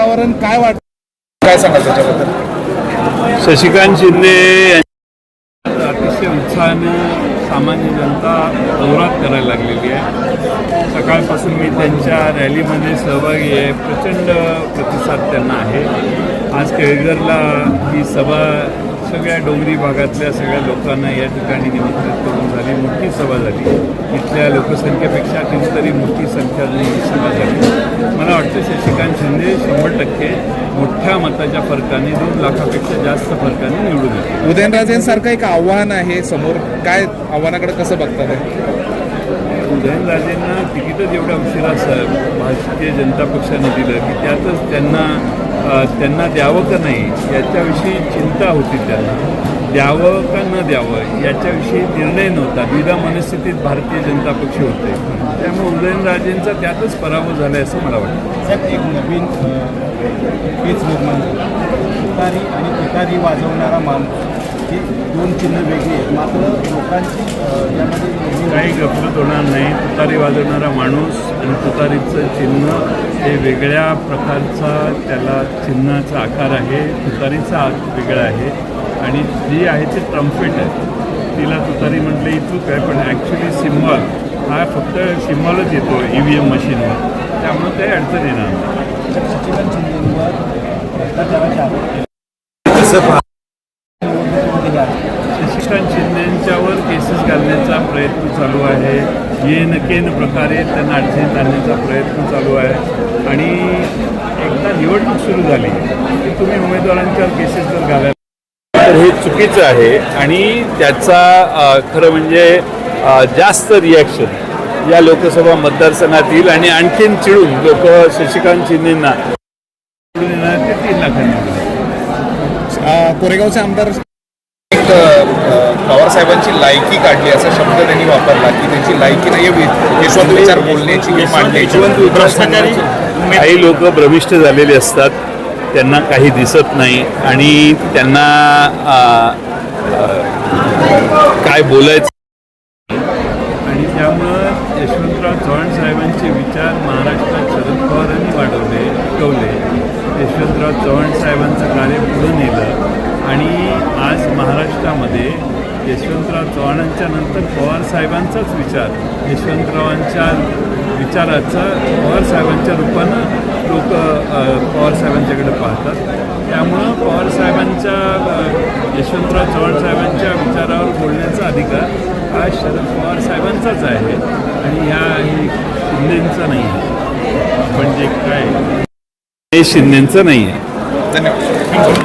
वातावरण काय वाटत? काय सांगाल त्याच्याबद्दल? शशिकांत शिंदे अतिशय उत्साहानं सामान्य जनता दौरात करायला लागलेली आहे. सकाळपासून मी त्यांच्या रॅलीमध्ये सहभागी आहे. प्रचंड प्रतिसाद त्यांना आहे. आज केळगरला ही सभा सगळ्या डोंगरी भागातल्या सगळ्या लोकांना या ठिकाणी निमंत्रित करून झाली मोठी सभा झाली. इथल्या लोकसंख्येपेक्षा कितीतरी मोठी संख्या ही सभा झाली. मला वाटतं शशिकांत शिंदे शंभर टक्के मोठ्या मताच्या फरकाने दोन लाखापेक्षा जास्त फरकाने निवडून येतील. उदयनराजेंसारखं एक आव्हान आहे समोर. काय आव्हानाकडे कसं बघतात? उदयनराजेंना तिकीटच एवढ्या उशिरा स भारतीय जनता पक्षाने दिलं की त्यातच त्यांना त्यांना द्यावं का नाही याच्याविषयी चिंता होती त्यांना. द्यावं का न द्यावं याच्याविषयी निर्णय नव्हता. द्विधा मनस्थितीत भारतीय जनता पक्ष होते. त्यामुळे उदयनराजेंचा त्यातच पराभव झाला आहे असं मला वाटतं. साहेब एक नवीन पेच निर्माण झाला. तुतारी आणि तुतारी वाजवणारा माणूस. ही दोन चिन्ह वेगळी आहेत. मात्र लोकांची यामध्ये काही गफलत होणार नाही. तुतारी वाजवणारा माणूस आणि तुतारीचं चिन्ह हे वेगळ्या प्रकारचा त्याला चिन्हाचा आकार आहे. तुतारीचा आक वेगळा आहे. आणि जी आहे ती ट्रम्पेट आहे. तिला तुतारी म्हटलं ही चूक आहे पण ॲक्च्युली सिम्बॉल हा फक्त सिम्बॉलच येतो ई व्ही एम मशीनवर. त्यामुळे काही अडचण येणार नाही शशिकांत शिंदेवर भ्रष्टाचाराचे आरोप निवडणुकीमध्ये आहे. शशिकांत केसेस घालण्याचा प्रयत्न चालू आहे. येन केन प्रकारे त्यांना अडचणीत आणण्याचा प्रयत्न चालू आहे. आणि एकदा निवडणूक सुरू झाली की तुम्ही उमेदवारांच्यावर केसेस जर घालायला तर हे चुकीचं आहे आणि त्याचा खरं म्हणजे जास्त रिॲक्शन या लोकसभा मतदारसंघात येईल आणि आणखीन चिडून लोक शशिकांत शिंदेंना. निवडून येणार ते तीन लाखांनी कोरेगावचे आमदार एक पवार साहेबांची लायकी काढली असा शब्द त्यांनी वापरला की त्यांची लायकी नाही यशवंत विचार बोलण्याची मांडण्याची. काही लोक भ्रमिष्ट झालेले असतात त्यांना काही दिसत नाही आणि त्यांना काय बोलायचं? आणि त्यामुळं यशवंतराव चव्हाण साहेबांचे विचार महाराष्ट्रात शरद पवारांनी वाढवले टिकवले. यशवंतराव चव्हाण साहेबांचं कार्य पुढे नेलं. आणि आज महाराष्ट्रामध्ये यशवंतराव चव्हाणांच्या नंतर पवार साहेबांचाच विचार. यशवंतरावांच्या विचाराचा पवार साहेबांच्या रूपानं लोक पवार साहेबांच्याकडे पाहतात. त्यामुळं पवार साहेबांच्या यशवंतराव चव्हाण साहेबांच्या विचारावर बोलण्याचा अधिकार हा शरद पवार साहेबांचाच आहे आणि ह्या हे शिंदेंचा नाही आहे. म्हणजे काय? हे शिंदेंचं नाही आहे. धन्यवाद.